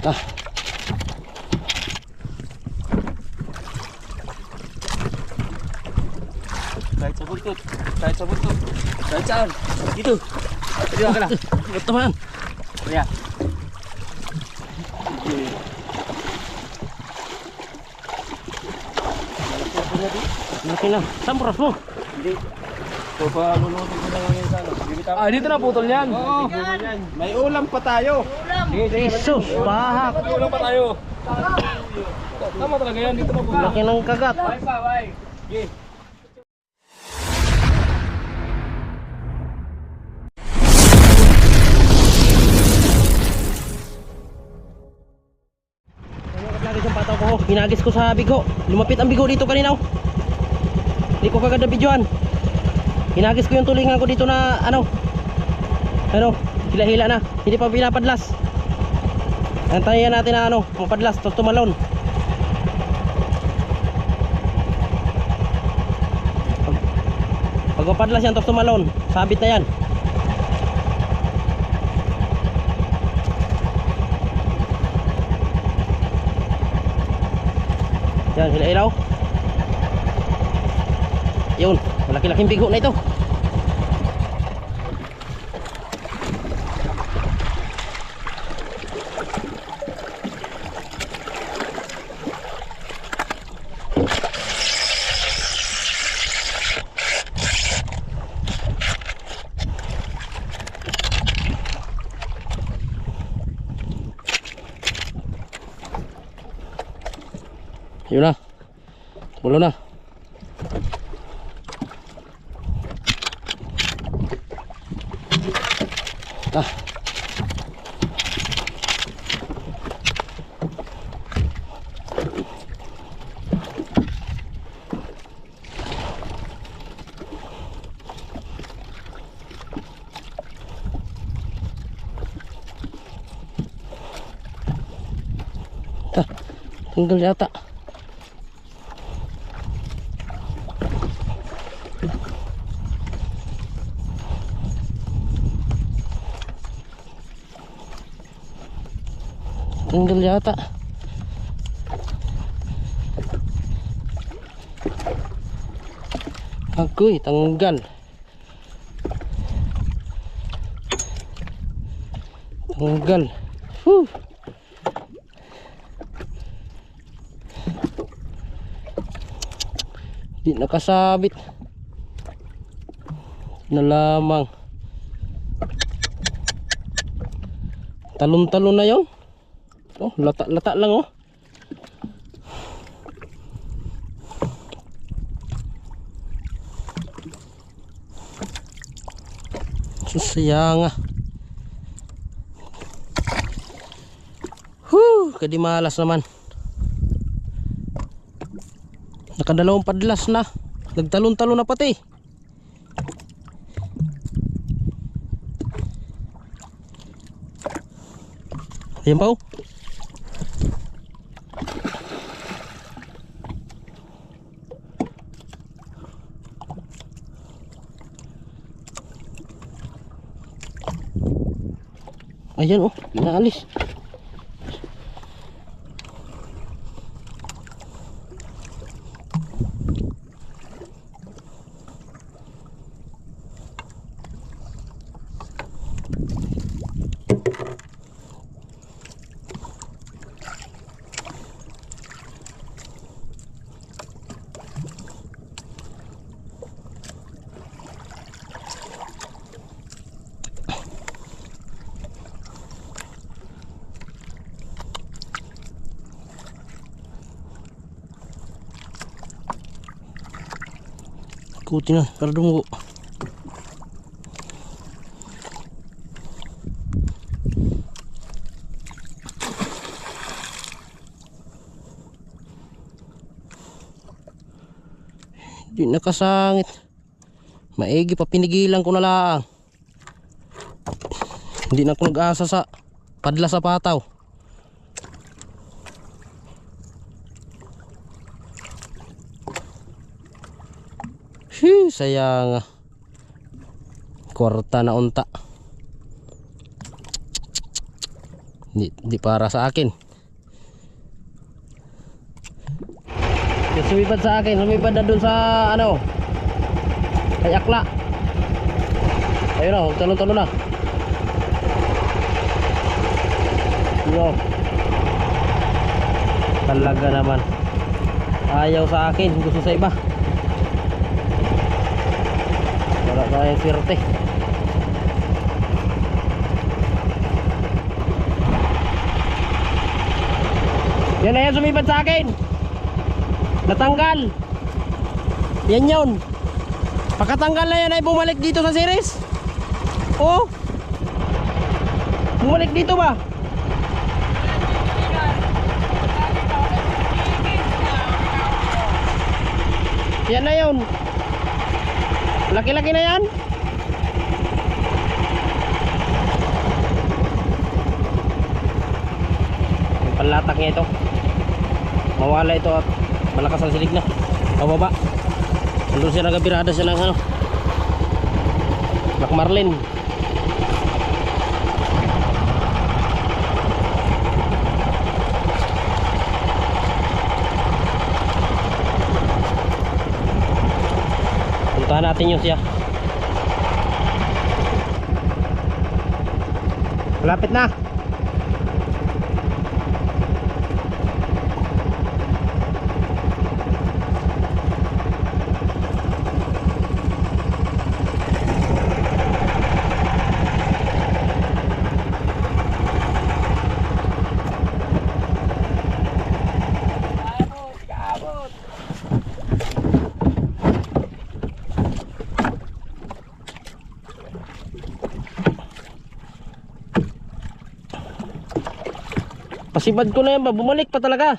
Ah. Kahit sa buntot. Kahit sa buntot. Kahit saan. Dito. Dito ka na. Ito man. Kaya. Laki na. Saan buras mo? Hindi. So, pa lulutin ko lang ngayon sa ano. Bibitaw. Ah, dito na putol yan. Oo. May ulam pa tayo. Sige. Jesus, pahak. Pa tayo. Tama talaga yan. Dito putol. Laki ng kagat. Bye pa, bye. Ko. Hinagis ko sa bigo. Lumapit ang bigo dito kanina. oh. Hindi ko kagad na videoan. Hinagis ko yung tulingan ko dito na ano. Ano? Hila-hila na. Hindi pa pinapadlas. Antayin natin na ano, mapadlas, tapos tumalon. Pag, mapadlas yan, tapos tumalon, sabit na yan. Yan, sila ilaw. Yun, malaki-laking bigo na ito. Tanggal yata. Tanggal yata. Agoy, tanggal. Tanggal. Whew. Di nakasabit. Na lamang. Talon-talon na yun. Oh, lata-lata lang oh. Susaya nga. Huh, kadimalas naman. Nakadalawang padlas na. Nagtalon-talon na pati. Ayan pa oh. Ayan oh, naalis. Ikutin na, para dumugo. Hindi nakasangit. Maigi pa pinigilan ko na lang. Hindi na ako nag-asa sa padla sa pataw. Phew, sayang. Kwarta na unta. Di, di para sa akin. Sumipad sa akin, sumipad na dun sa ano. Kay Akla. Ayun na, talon-talon na. Yo. Talaga naman. Ayaw sa akin, gusto sa iba. Tayong swerte. Yan na yan sumipad sa akin. Natanggal. Yan yun. Pagkatanggal na yan ay bumalik dito sa series. Oh. Bumalik dito ba? Yan na yun. Laki-laki na yan. Yung panlatak niya ito. Mawala ito at malakas ang silig na. Pababa. Nandun siya nagabirada siya ng ano. Black Marlin. Natin yun siya. Malapit na. Pasibad ko na yan ba? Bumalik pa talaga.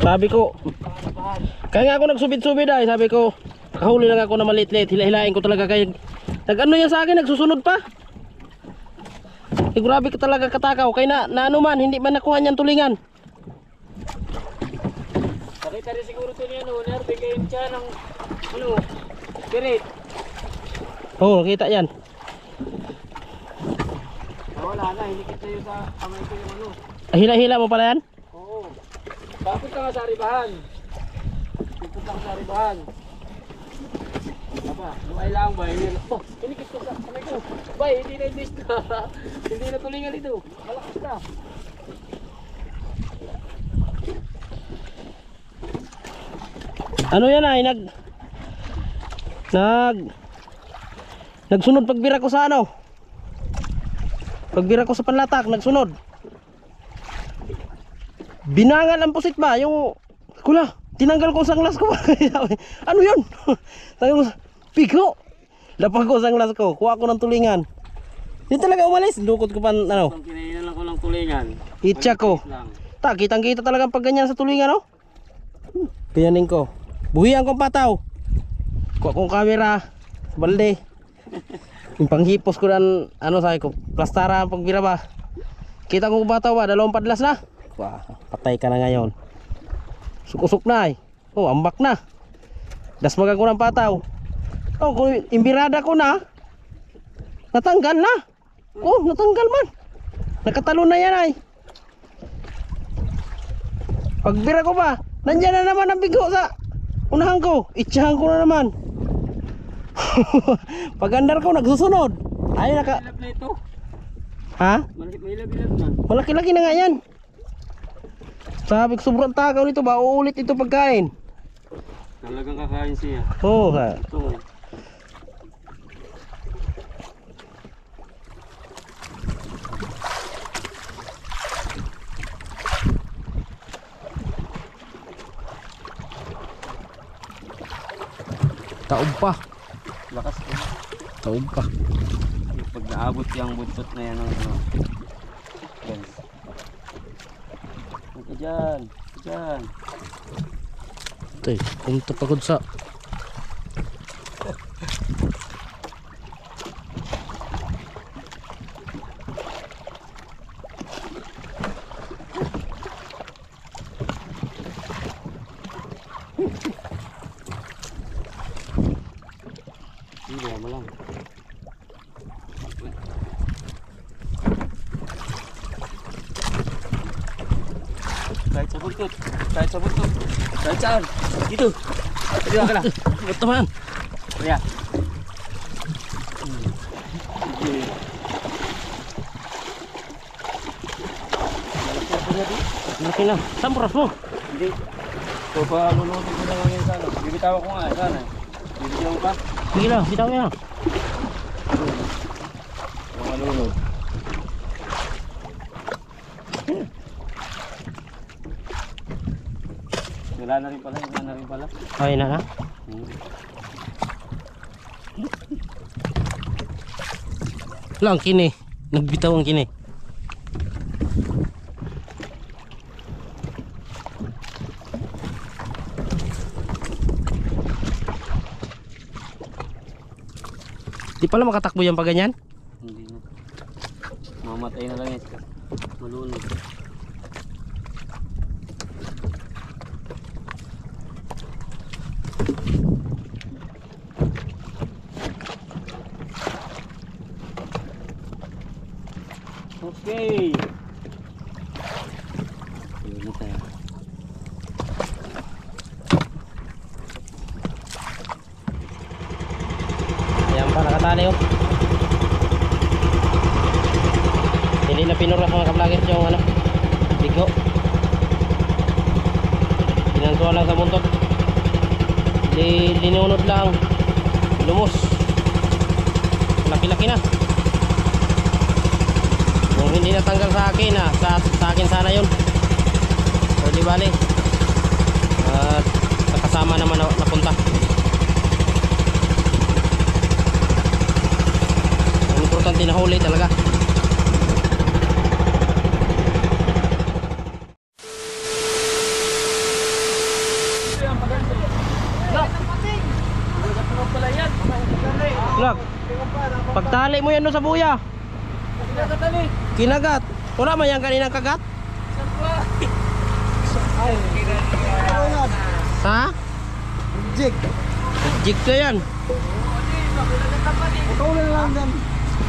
Sabi ko, kaya nga ako nagsubid-subid ay, sabi ko, kahuli lang ako na maliit-liit, hila-hilain ko talaga kaya, nag-ano yan sa akin, nagsusunod pa. Eh, grabe ka talaga katakaw, kaya na, na ano man, hindi man nakuha niyan tulingan. Nakita rin siguro ito niya, no? Kayo siya ng, ano, spirit. Oo, oh, nakita yan. Wala na, hinikit na yun sa kamay ko yung ano. Ah, Hila-hila mo pala yan? Oo. Bakit ka nga sa ribahan? Pupunta ka sa ribahan. Aba, lumay lang ba? Yun. Oh, hinikit ko sa kamay ko. Bay, hindi na indis na. hindi na tulingan ito. Malakas na. Ano yan ay, nag, nag, nagsunod pagbira ko sa ano? Pagbira ko sa panlatak, nagsunod. Binangal ang pusit ba? Yung, kula, tinanggal ko ang sanglas ko. ano yun? Sabi ko, pigo. Lapag ko ang sanglas ko, kuha ko ng tulingan. Yun talaga umalis, dukot ko pa, ano, kinainan lang ko ng tulingan. itcha ko. Ta, kitang kita talaga pag ganyan sa tulingan, no? Piyanin ko. Buhian kong pataw. Kuha kong camera. Balde. Yung panghipos ko ng, ano sabi ko, plastara ang pagbira ba. Kita ko pataw ba, dalawang padlas na. Wah, patay ka na ngayon. Sukusok na eh. Oh, ambak na. Dasmagan ko ng pataw. Oh, kung imbirada ko na, natanggal na. Oh, natanggal man. Nakatalo na yan ay. Pagbira ko ba, nandyan na naman ang bigo sa unahan ko. Itsahan ko na naman. Pagandar ko, nagsusunod. Ay, naka... Ilap na ito. Ha? Malaki may ilap-ilap na. Malaki-laki na nga yan. Sabi ko, sobrang takaw nito ba? Uulit ito pagkain. Talagang kakain siya. Oo, ha. Ito. Taob pa. Lakas ko. Taob pa. Pag naabot yung buntot na yan ano. Guys. Huwag ka dyan. Dyan. Ito eh, punta pagod sa... buntot. Kahit sa buntot. Kahit saan. Dito. Dito ka na. Ito man. Yan. Laki na. Saan buras mo? Hindi. So, pa lulutin ko na lang yan sana. Bibitawan ko nga sana. Bibigyan mo pa. Sige lang, bitaw yan. Yung malunod. Wala na rin pala, wala na rin pala. Ay na na. Hmm. Lang kini. Nagbitaw ang kini. Di pala makatakbo yan pa ganyan? Hindi na. Mamatay na lang yan. Malunod. Nakatali oh. Hindi na pinuras mga kablagers yung ano. Bigo. Pinansuan lang sa buntot. Di linunod lang. Lumos. Laki-laki na. Kung hindi natanggal sa akin ah, sa, sa akin sana yun. Pero di bali. At kasama naman na, napunta. Ang importante na huli talaga. Lag. Pagtali mo yan doon sa buya. Kinagat. Wala man yan kaninang kagat? Ha? Jig. Jig ka yan. Ikaw na lang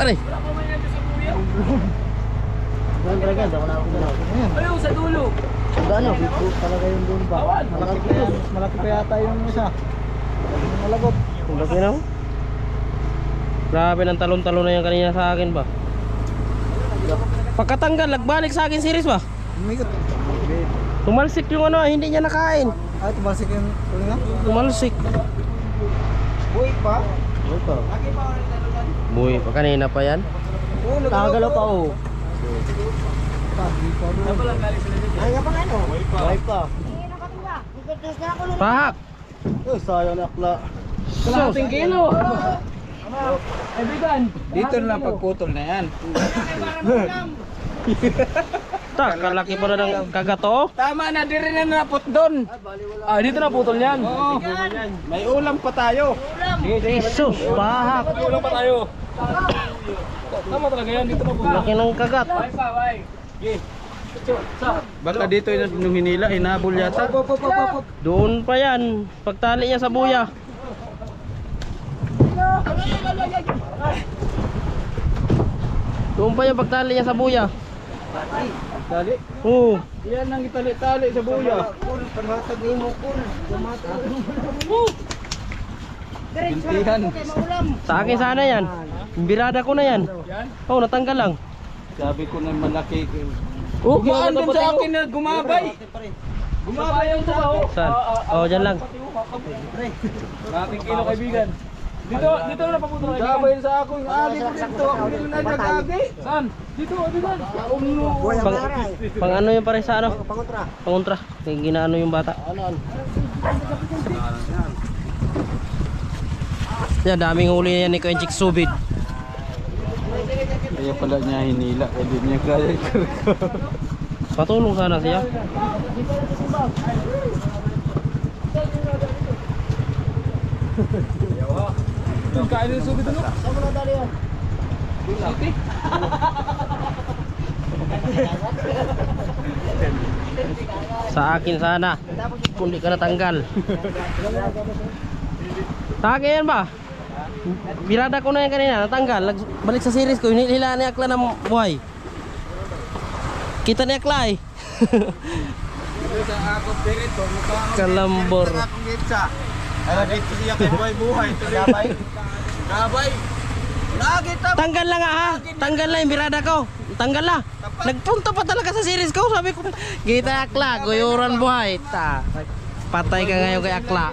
Aray. Ayaw sa dulo. Ano? Talaga yung doon ba? Malaki pa. Malaki pa yata yung isa. Malagot. Ang laki na. Grabe ng talon-talon na yan kanina sa akin ba? Pagkatanggal, nagbalik sa akin series ba? Tumalsik yung ano, hindi niya nakain. Ah, tumalsik yung tulinga? Tumalsik. Buhay pa? Pa. Buhay pa, kanina pa yan. Oo, nagagalaw pa oh. Ay, nga pa nga no? Buhay pa. Pahak! Uy, sayang na akla. Sus! kilo. Dito na lang pagputol na yan. Tak, kalaki pa na ng kagato. Tama na, di rin na naput doon. Ah, dito na putol yan. Oo. May ulam pa tayo. Sus, pahak! Ulang pa tayo. Tama talaga yan, dito na putol. Laki ng kagat. Baka dito yung nung hinila, hinabol yata. Doon pa yan. Pagtali niya sa buya. Doon pa yung pagtali niya sa buya. Dali. Oo. Yan ang itali-tali sa buya. Kul, pangatag mo kul. Bintihan. Sa akin sana yan. Birada ko na yan. Oo, oh, natanggal lang. Sabi ko na malaki. Oh, Gumaan din sa akin na gumabay. Gumabay yung tao. Saan? Oo, oh, dyan lang. Maraming kilo kaibigan. Dito, dito na napaputol kaibigan. Gumabay sa ako yung agi ko dito. Ako din na nag-agi. Saan? Dito, dito. Pang, pang ano yung pare sa ano? Pangontra. Pangontra. Yung ginaano yung bata. Yan, daming huli na yan ni Kuya Jik Subid. Kaya pala niya hinila. Kaya di niya kaya Patulong sana siya. Kain yung subi dito. Sa akin sana. Kung di ka natanggal. Sa akin yan ba? Birada ko na yan kanina, natanggal. Balik sa series ko, hinila ni Akla ng buhay. Kita ni Akla eh. sa ako pirito, mukha ako. Kalambor. Gabay. Lagi ta. Tanggal lang ha. Tanggal lang yung birada ko. Tanggal la. Nagpunta pa talaga sa series ko. Sabi ko, Gita akla, guyuran buhay. Ta. Patay ka ngayon kay akla.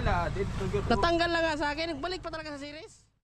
Natanggal lang nga sa akin. Nagbalik pa talaga sa series.